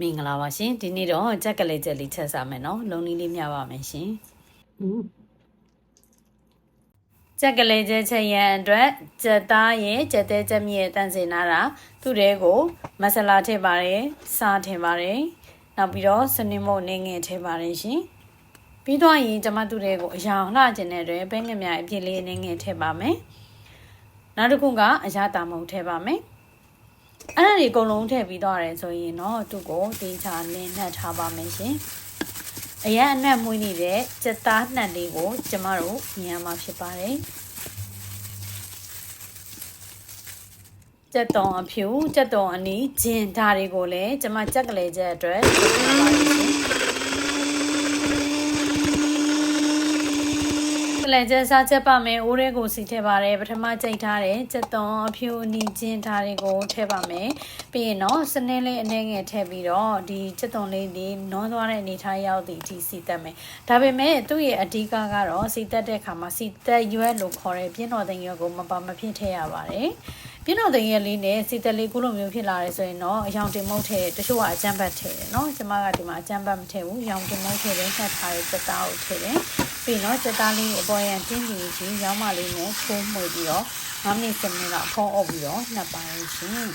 မင်္ဂလာပါရှင်ဒီနေ့တော့ကြက်ကလေးချက်လေးချက်စားမယ်နော်လုံနီးလေးမျှပါမယ်ရှင်ကြက်ကလေးချက်ချက်ရန်အတွက်ကြက်သားရဲ့ကြက်သေးချက်မြင့်တန်စင်နာတာသူ့တဲကိုမဆလာထည့်ပါတယ်စားထည့်ပါတယ်နောက်ပြီးတော့စနေမို့နေငယ်ထည့်ပါတယ်ရှင်ပြီးတော့ရင်ကျမသူ့တဲကိုအရောင်လှကျင်တဲ့အတွက်ပဲငမြအပြည့်လေးနေငယ်ထည့်ပါမယ်နောက်တစ်ခုကအရာတာမုံထည့်ပါမယ် အဲ့ဒါတွေအကုန်လုံးထည့်ပြီးတော့ရဲဆိုရင်တော့သူ့ကိုတင်းချာလင်းနှက်ထားပါမယ်ရှင်အရန်အနက်မွေးနေတဲ့စက်သားနှက်လေးကို ကျမတို့မြင်ရမှာဖြစ်ပါတယ်ကြက်တုံအဖြူကြက်တုံအနီးဂျင်ဓာတွေကိုလည်းကျမကြက်ကလေးချက်အတွက် ထားပါမယ်ရှင်ကလည်းကျစားချက်ပါမယ်အိုးရဲကိုစီထည့်ပါတယ်ပထမကြိတ်ထားတဲ့စက်သွန်အဖြူအနီကျင်းထားတွေကိုထည့်ပါမယ်ပြီးရင်တော့စနစ်လေးအနေငယ်ထည့်ပြီးတော့ဒီစက်သွန်လေးဒီနွမ်းသွားတဲ့အနေထားရောက်သည့်အထိစီတက်မယ်ဒါပေမဲ့သူ့ရဲ့အဓိကကတော့စီတက်တဲ့အခါမှာစီတက်ရွက်လို့ခေါ်တဲ့ပြင်းတော်သိငရွက်ကိုမပါမဖြစ်ထည့်ရပါတယ် ပြင်းတော်သိရဲ့လေးနဲ့စီတက်လေးကိုလိုမျိုးဖြစ်လာတယ်ဆိုရင်တော့အယောင်တင်မုတ်ထဲတချို့ကအကြမ်းဖက်ထဲတယ်နော်ကျမကဒီမှာအကြမ်းဖက်မထဲဘူးရောင်တင်မုတ်ထဲပဲဆက်ထားတဲ့ကြက်သားကိုထဲတယ်ပြီးတော့ကြက်သားလေးကိုအပေါ်ရန်တင်းကြည့်ချင်းရောင်းမလေးနဲ့ချိုးမှွေပြီးတော့၅မိနစ်၁၀မိနစ်လောက်ဖုံးအုပ်ပြီးတော့နှစ်ပိုင်းချင်း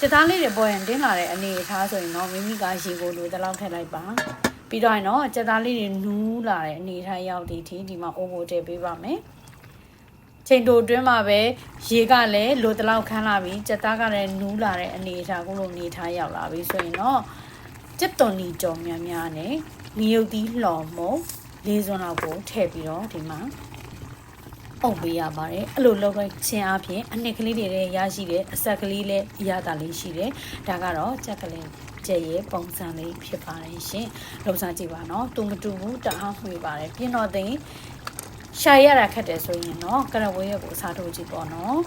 ကြက်သားလေးတွေပေါ်ရင်တင်းလာတဲ့အနေအထားဆိုရင်တော့မိမိကရေကိုလိုတလောက်ထည့်လိုက်ပါပြီးတော့ရင်တော့ကြက်သားလေးတွေနူးလာတဲ့အနေအထားရောက်သည့်အထိဒီမှာအိုးကိုတည့်ပေးပါမယ်။ ချိန်တိုအတွင်းမှာပဲရေကလည်းလိုတလောက်ခန်းလာပြီစက်သားကလည်းနူးလာတဲ့အနေအထားကိုလိုအနေအထားရောက်လာပြီဆိုရင်တော့စက်သွန်နီကြော်များများနဲ့ငရုတ်သီးလှော်မုံလေးစွန်းလောက်ကိုထည့်ပြီးတော့ဒီမှာအုပ်ပေးရပါတယ်အဲ့လိုလုပ်လိုက်ခြင်းအပြင်အနှစ်ကလေးတွေလည်းရရှိတယ်အဆက်ကလေးလည်းရတာလေးရှိတယ်ဒါကတော့ကြက်ကလေးကျဲရဲ့ပုံစံလေးဖြစ်ပါတယ်ရှင်လုံစားကြည့်ပါနော်တူမတူဘူးတအားမှွေပါတယ်ပြင်းတော့သိ ရှာရတာခက်တယ်ဆိုရင်တော့ကရဝေးရဲ့ကိုအစားထိုးကြည့်ပေါ့နော်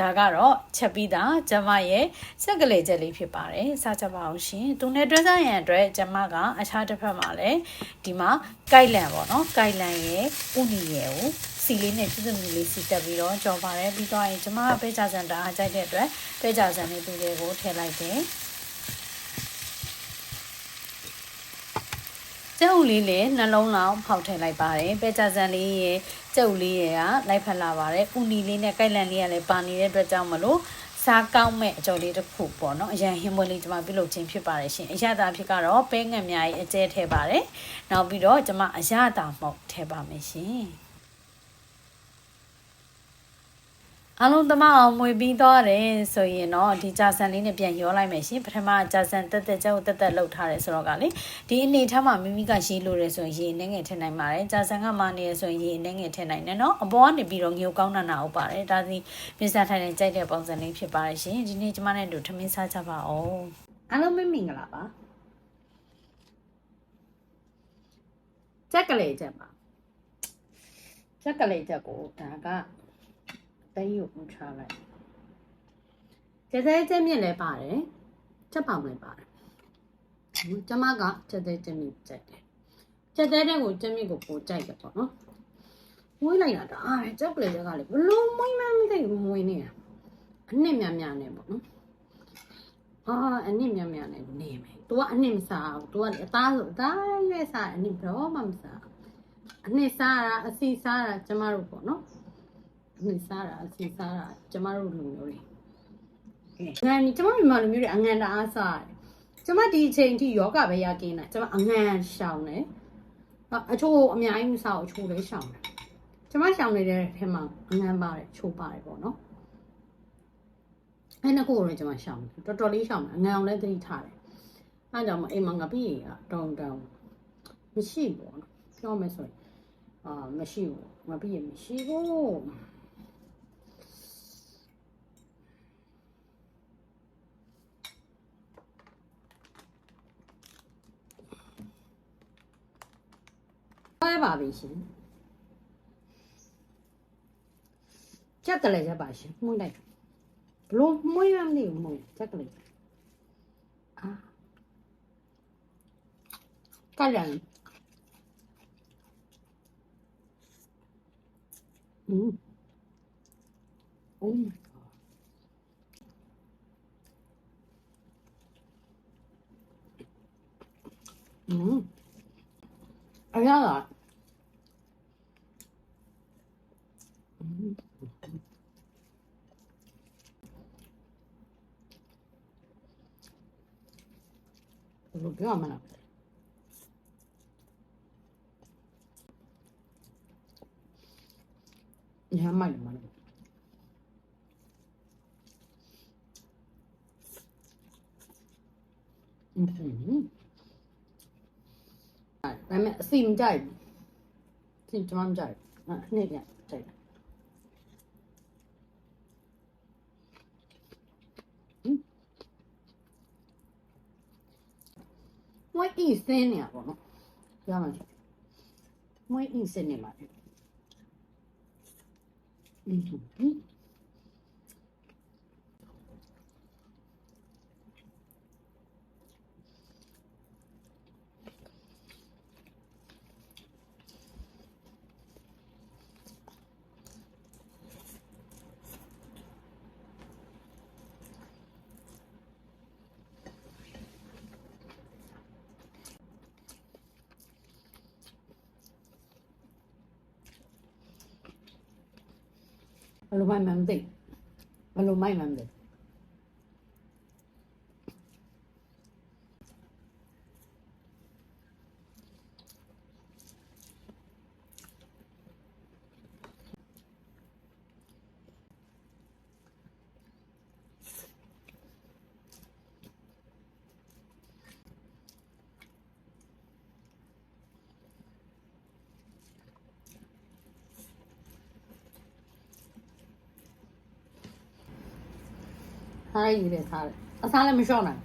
ဒါကတော့ချက်ပြီးသားကျမရဲ့စက်ကလေးချက်လေးဖြစ်ပါတယ်စားကြပါအောင်ရှင်သူနဲ့တွဲစားရန်အတွက်ကျမကအခြားတစ်ဖက်မှာလည်းဒီမှာကိုက်လန်ပေါ့နော်ကိုက်လန်ရဲ့ဥနီရဲ့ကိုစီလေးနဲ့ပြည့်စုံလေးစီတက်ပြီးတော့ကြော်ပါတယ်ပြီးတော့ရင်ကျမကပဲကြစံတာကြိုက်တဲ့အတွက်ပဲကြစံလေးသူတွေကိုထည့်လိုက်တယ် ကျုပ်လေးလည်းနှလုံးလောက်ဖောက်ထည့်လိုက်ပါတယ်ပဲကြစံလေးရဲ့ကျုပ်လေးရဲ့ကလိုက်ဖက်လာပါတယ်ဥနီလေးနဲ့ကိုက်လန်လေးကလည်းပါနေတဲ့အတွက်ကြောင့်မလို့စားကောင်းမဲ့အကြော်လေးတစ်ခုပေါ့နော်အရန်ဟင်းပွဲလေးကျွန်မပြုလုပ်ခြင်းဖြစ်ပါတယ်ရှင်အရသာဖြစ်ကတော့ပဲငတ်များရဲ့အကျဲထဲပါတယ်နောက်ပြီးတော့ကျွန်မအရသာမှုတ်ထဲပါမယ်ရှင် အလုံးသမားအောင်မွေပြီးသွားတယ်ဆိုရင်တော့ဒီကြာဆန်လေးနဲ့ပြန်ရောလိုက်မယ်ရှင်ပထမကြာဆန်တက်တက်ကြောက်တက်တက်လောက်ထားတယ်ဆိုတော့ကလေဒီအနေထားမှာမိမိကရေးလို့ရဆိုရင်ရေနှငယ်ထည့်နိုင်ပါတယ်ကြာဆန်ကမှနေရဆိုရင်ရေနှငယ်ထည့်နိုင်တယ်နော်အပေါ်ကနေပြီးတော့ငြိုကောင်းနာနာဟုတ်ပါတယ်ဒါစီမစ္စတာထိုင်နဲ့ကြိုက်တဲ့ပုံစံလေးဖြစ်ပါတယ်ရှင်ဒီနေ့ကျမနဲ့တို့ထမင်းစားကြပါအောင်အားလုံးမင်္ဂလာပါချက်ကလေးချက်ပါချက်ကလေးချက်ကိုဒါက တိတ်ရုပ်ဦးချလိုက်ကျက်သေးချက်မြင့်လည်းပါတယ်ချက်ပေါင်လည်းပါတယ်ကျမကချက်သေးချက်မြင့်ကြိုက်တယ်ချက်သေးတဲ့ကိုချက်မြင့်ကိုပိုကြိုက်တယ်ပေါ့နော်မွေးလိုက်တာဒါအားချက်ကလေးချက်ကလည်းဘလုံးမွေးမှမသိဘူးမွေးနေတာအနှစ်များများနဲ့ပေါ့နော်အာအနှစ်များများနဲ့နေမယ်။ तू ကအနှစ်မစားဘူး။ तू ကအသားဆိုအသားရွက်စားအနှစ်တော့မှမစားဘူး။အနှစ်စားတာအစီစားတာကျမတို့ပေါ့နော်။အ နှစ်စားတာအစီစားတာကျမတို့လူမျိုးတွေ။ငန်ကျမမြန်မာလူမျိုးတွေအငန်တအားစားတယ်။ကျမဒီအချိန်ထိယောဂပဲရကင်းတယ်။ကျမအငန်ရှောင်တယ်။အချို့အများကြီးမစားဘူးအချို့လည်းရှောင်တယ်။ကျမရှောင်နေတဲ့ထဲမှာအငန်ပါတယ်ချိုးပါတယ်ပေါ့နော်။အဲ့နှစ်ခုကိုလည်းကျွန်မရှောင်တယ်တော်တော်လေးရှောင်တယ်အငံအောင်လည်းသတိထားတယ်အဲ့ကြောင့်မအိမ်မှာငါပြည့်ရတောင်းတောင်းမရှိဘူးနော်ပြောမယ်ဆိုရင်အာမရှိဘူးငါပြည့်မရှိဘူး ပဲပါပြီရှင်ကြက်ကလေးချက်ပါရှင်မှုလိုက် ဘလို့မွေးရမနေဘူးမွေးချက်ကလေးအာကလန်อืม Oh my god อืมအရသာอื ဘယ်လိုပြောရမလဲညမိုက်တယ်မလားอืมအဲ့ဒါပေမဲ့အစီမကြိုက်ဘူးအစီကျွန်မမကြိုက်ဘူးအဲ့နေ့ပြန်ကြိုက်တယ် မွေးဤစင်းနေရပါတော့ရမှာမွေးဤစင်းနေမှာอืม ဘယ်လိုမှမမသိဘယ်လိုမှမမသိ ထားရည်တယ်ထားတယ်အစားလည်းမလျှော့နိုင်